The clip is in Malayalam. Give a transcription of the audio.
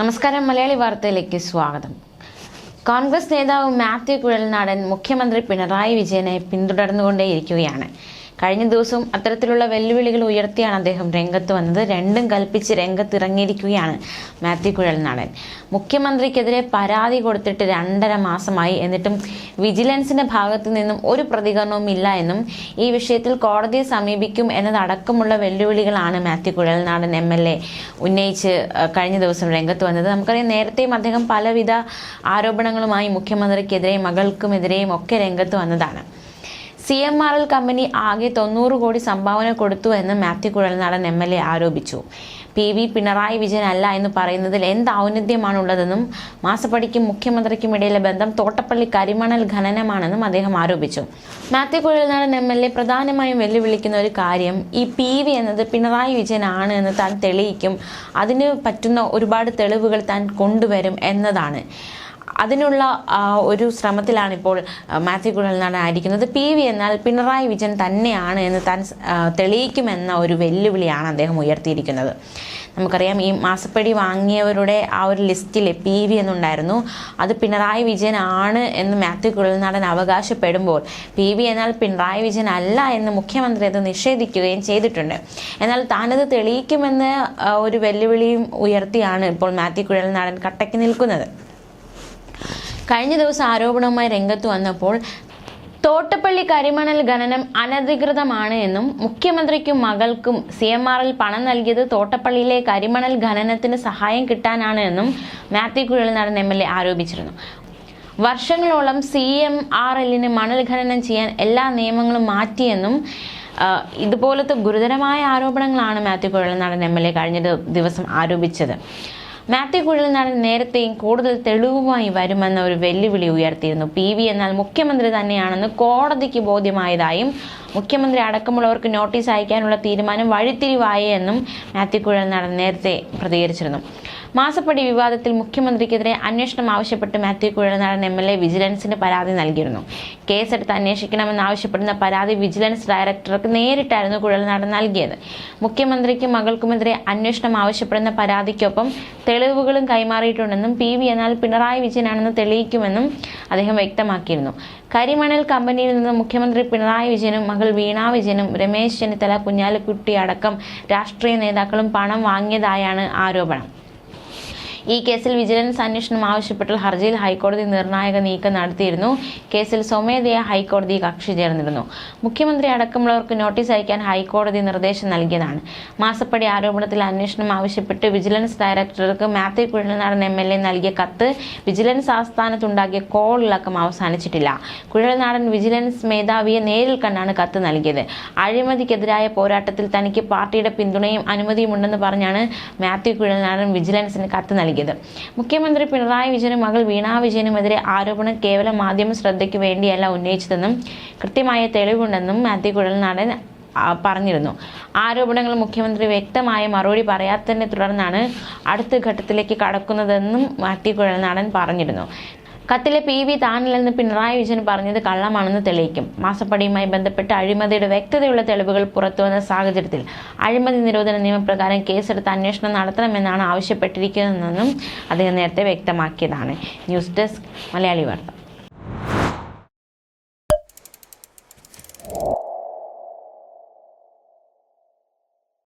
നമസ്കാരം മലയാളി വാർത്തയിലേക്ക് സ്വാഗതം. കോൺഗ്രസ് നേതാവ് മാത്യു കുഴൽനാടൻ മുഖ്യമന്ത്രി പിണറായി വിജയനെ പിന്തുടർന്നുകൊണ്ടേയിരിക്കുകയാണ്. കഴിഞ്ഞ ദിവസവും അത്തരത്തിലുള്ള വെല്ലുവിളികൾ ഉയർത്തിയാണ് അദ്ദേഹം രംഗത്ത് വന്നത്. രണ്ടും കൽപ്പിച്ച് രംഗത്തിറങ്ങിയിരിക്കുകയാണ് മാത്യു കുഴൽനാടൻ. മുഖ്യമന്ത്രിക്കെതിരെ പരാതി കൊടുത്തിട്ട് രണ്ടര മാസമായി എന്നിട്ടും വിജിലൻസിന്റെ ഭാഗത്തു നിന്നും ഒരു പ്രതികരണവും ഇല്ല എന്നും ഈ വിഷയത്തിൽ കോടതിയെ സമീപിക്കും എന്നതടക്കമുള്ള വെല്ലുവിളികളാണ് Mathew Kuzhalnadan M L A ഉന്നയിച്ച് കഴിഞ്ഞ ദിവസം രംഗത്ത് വന്നത്. നമുക്കറിയാം നേരത്തെയും അദ്ദേഹം പലവിധ ആരോപണങ്ങളുമായി മുഖ്യമന്ത്രിക്കെതിരെയും മകൾക്കുമെതിരെയും ഒക്കെ രംഗത്ത് വന്നതാണ്. C M R L company ആകെ തൊണ്ണൂറ് കോടി സംഭാവന കൊടുത്തു എന്ന് Mathew Kuzhalnadan M L A ആരോപിച്ചു. പി വി പിണറായി വിജയൻ അല്ല എന്ന് പറയുന്നതിൽ എന്ത് ഔന്നത്യമാണുള്ളതെന്നും മാസപ്പടിക്കും മുഖ്യമന്ത്രിക്കും ഇടയിലെ ബന്ധം തോട്ടപ്പള്ളി കരിമണൽ ഖനനമാണെന്നും അദ്ദേഹം ആരോപിച്ചു. Mathew Kuzhalnadan M L A പ്രധാനമായും വെല്ലുവിളിക്കുന്ന ഒരു കാര്യം ഈ പി വി എന്നത് പിണറായി വിജയൻ ആണ് എന്ന് താൻ തെളിയിക്കും. അതിന് പറ്റുന്ന ഒരുപാട് തെളിവുകൾ താൻ കൊണ്ടുവരും എന്നതാണ്. അതിനുള്ള ഒരു ശ്രമത്തിലാണ് ഇപ്പോൾ മാത്യു കുഴൽനാടൻ ആയിരിക്കുന്നത് പി വി എന്നാൽ പിണറായി വിജയൻ തന്നെയാണ് എന്ന് താൻ തെളിയിക്കുമെന്ന ഒരു വെല്ലുവിളിയാണ് അദ്ദേഹം ഉയർത്തിയിരിക്കുന്നത്. നമുക്കറിയാം ഈ മാസപ്പടി വാങ്ങിയവരുടെ ആ ഒരു ലിസ്റ്റിൽ പി വി എന്നുണ്ടായിരുന്നു. അത് പിണറായി വിജയൻ ആണ് എന്ന് മാത്യു കുഴൽനാടൻ അവകാശപ്പെടുമ്പോൾ പി വി എന്നാൽ പിണറായി വിജയൻ അല്ല എന്ന് മുഖ്യമന്ത്രി അത് നിഷേധിക്കുകയും ചെയ്തിട്ടുണ്ട്. എന്നാൽ താനത് തെളിയിക്കുമെന്ന് ഒരു വെല്ലുവിളിയും ഉയർത്തിയാണ് ഇപ്പോൾ മാത്യു കുഴൽനാടൻ കട്ടയ്ക്ക് നിൽക്കുന്നത്. കഴിഞ്ഞ ദിവസം ആരോപണവുമായി രംഗത്ത് വന്നപ്പോൾ തോട്ടപ്പള്ളി കരിമണൽ ഖനനം അനധികൃതമാണ് എന്നും മുഖ്യമന്ത്രിക്കും മകൾക്കും സി എം ആറിൽ പണം നൽകിയത് തോട്ടപ്പള്ളിയിലെ കരിമണൽ ഖനനത്തിന് സഹായം കിട്ടാനാണ് എന്നും Mathew Kuzhalnadan M L A ആരോപിച്ചിരുന്നു. വർഷങ്ങളോളം സി എം ആർ എല്ലിന് മണൽ ഖനനം ചെയ്യാൻ എല്ലാ നിയമങ്ങളും മാറ്റിയെന്നും ഇതുപോലത്തെ ഗുരുതരമായ ആരോപണങ്ങളാണ് Mathew Kuzhalnadan M L A കഴിഞ്ഞ ദിവസം ആരോപിച്ചത്. മാത്യു കുഴൽനാടൻ നേരത്തെയും കൂടുതൽ തെളിവുമായി വരുമെന്ന ഒരു വെല്ലുവിളി ഉയർത്തിയിരുന്നു. പി വി എന്നാൽ മുഖ്യമന്ത്രി തന്നെയാണെന്ന് കോടതിക്ക് ബോധ്യമായതായും മുഖ്യമന്ത്രി അടക്കമുള്ളവർക്ക് നോട്ടീസ് അയക്കാനുള്ള തീരുമാനം വഴിത്തിരിവായി എന്നും മാത്യു കുഴൽനാടൻ നേരത്തെ പ്രതികരിച്ചിരുന്നു. മാസപ്പടി വിവാദത്തിൽ മുഖ്യമന്ത്രിക്കെതിരെ അന്വേഷണം ആവശ്യപ്പെട്ട് Mathew Kuzhalnadan M L A വിജിലൻസിന് പരാതി നൽകിയിരുന്നു. കേസെടുത്ത് അന്വേഷിക്കണമെന്ന് ആവശ്യപ്പെടുന്ന പരാതി വിജിലൻസ് ഡയറക്ടർക്ക് നേരിട്ടായിരുന്നു കുഴൽനാടൻ നൽകിയത്. മുഖ്യമന്ത്രിക്കും മകൾക്കുമെതിരെ അന്വേഷണം ആവശ്യപ്പെടുന്ന പരാതിക്കൊപ്പം തെളിവുകളും കൈമാറിയിട്ടുണ്ടെന്നും പി വി എന്നാൽ പിണറായി വിജയനാണെന്ന് തെളിയിക്കുമെന്നും അദ്ദേഹം വ്യക്തമാക്കിയിരുന്നു. കരിമണൽ കമ്പനിയിൽ നിന്ന് മുഖ്യമന്ത്രി പിണറായി വിജയനും മകൾ വീണ വിജയനും രമേശ് ചെന്നിത്തല കുഞ്ഞാലിക്കുട്ടി അടക്കം രാഷ്ട്രീയ നേതാക്കളും പണം വാങ്ങിയതായാണ് ആരോപണം. ഈ കേസിൽ വിജിലൻസ് അന്വേഷണം ആവശ്യപ്പെട്ട് ഹർജിയിൽ ഹൈക്കോടതി നിർണായക നീക്കം നടത്തിയിരുന്നു. കേസിൽ സ്വമേധയാ ഹൈക്കോടതി കക്ഷി ചേർന്നിരുന്നു. മുഖ്യമന്ത്രി അടക്കമുള്ളവർക്ക് നോട്ടീസ് അയക്കാൻ ഹൈക്കോടതി നിർദ്ദേശം നൽകിയതാണ്. മാസപ്പടി ആരോപണത്തിൽ അന്വേഷണം ആവശ്യപ്പെട്ട് വിജിലൻസ് ഡയറക്ടർക്ക് Mathew Kuzhalnadan M L A നൽകിയ കത്ത് വിജിലൻസ് ആസ്ഥാനത്തുണ്ടാക്കിയ കോൾ അവസാനിച്ചിട്ടില്ല. കുഴൽനാടൻ വിജിലൻസ് മേധാവിയെ നേരിൽ കണ്ടാണ് കത്ത് നൽകിയത്. അഴിമതിക്കെതിരായ പോരാട്ടത്തിൽ തനിക്ക് പാർട്ടിയുടെ പിന്തുണയും അനുമതിയും ഉണ്ടെന്ന് പറഞ്ഞാണ് മാത്യു കുഴൽനാടൻ വിജിലൻസിന് കത്ത് നൽകിയത് മുഖ്യമന്ത്രി പിണറായി വിജയനും മകൾ വീണ വിജയനുമെതിരെ ആരോപണം കേവലം മാധ്യമ ശ്രദ്ധയ്ക്ക് വേണ്ടിയല്ല ഉന്നയിച്ചതെന്നും കൃത്യമായ തെളിവുണ്ടെന്നും മാത്യു കുഴൽനാടൻ പറഞ്ഞിരുന്നു. ആരോപണങ്ങൾ മുഖ്യമന്ത്രി വ്യക്തമായ മറുപടി പറയാത്തതിനെ തുടർന്നാണ് അടുത്ത ഘട്ടത്തിലേക്ക് കടക്കുന്നതെന്നും മാത്യു കുഴൽനാടൻ പറഞ്ഞിരുന്നു. കത്തിലെ പി വി താനില്ലെന്ന് പിണറായി വിജയൻ പറഞ്ഞത് കള്ളമാണെന്ന് തെളിയിക്കും. മാസപ്പടിയുമായി ബന്ധപ്പെട്ട് അഴിമതിയുടെ വ്യക്തതയുള്ള തെളിവുകൾ പുറത്തുവന്ന സാഹചര്യത്തിൽ അഴിമതി നിരോധന നിയമപ്രകാരം കേസെടുത്ത് അന്വേഷണം നടത്തണമെന്നാണ് ആവശ്യപ്പെട്ടിരിക്കുന്നതെന്നും അദ്ദേഹം നേരത്തെ വ്യക്തമാക്കിയതാണ്. ന്യൂസ് ഡെസ്ക് മലയാളി വാർത്ത.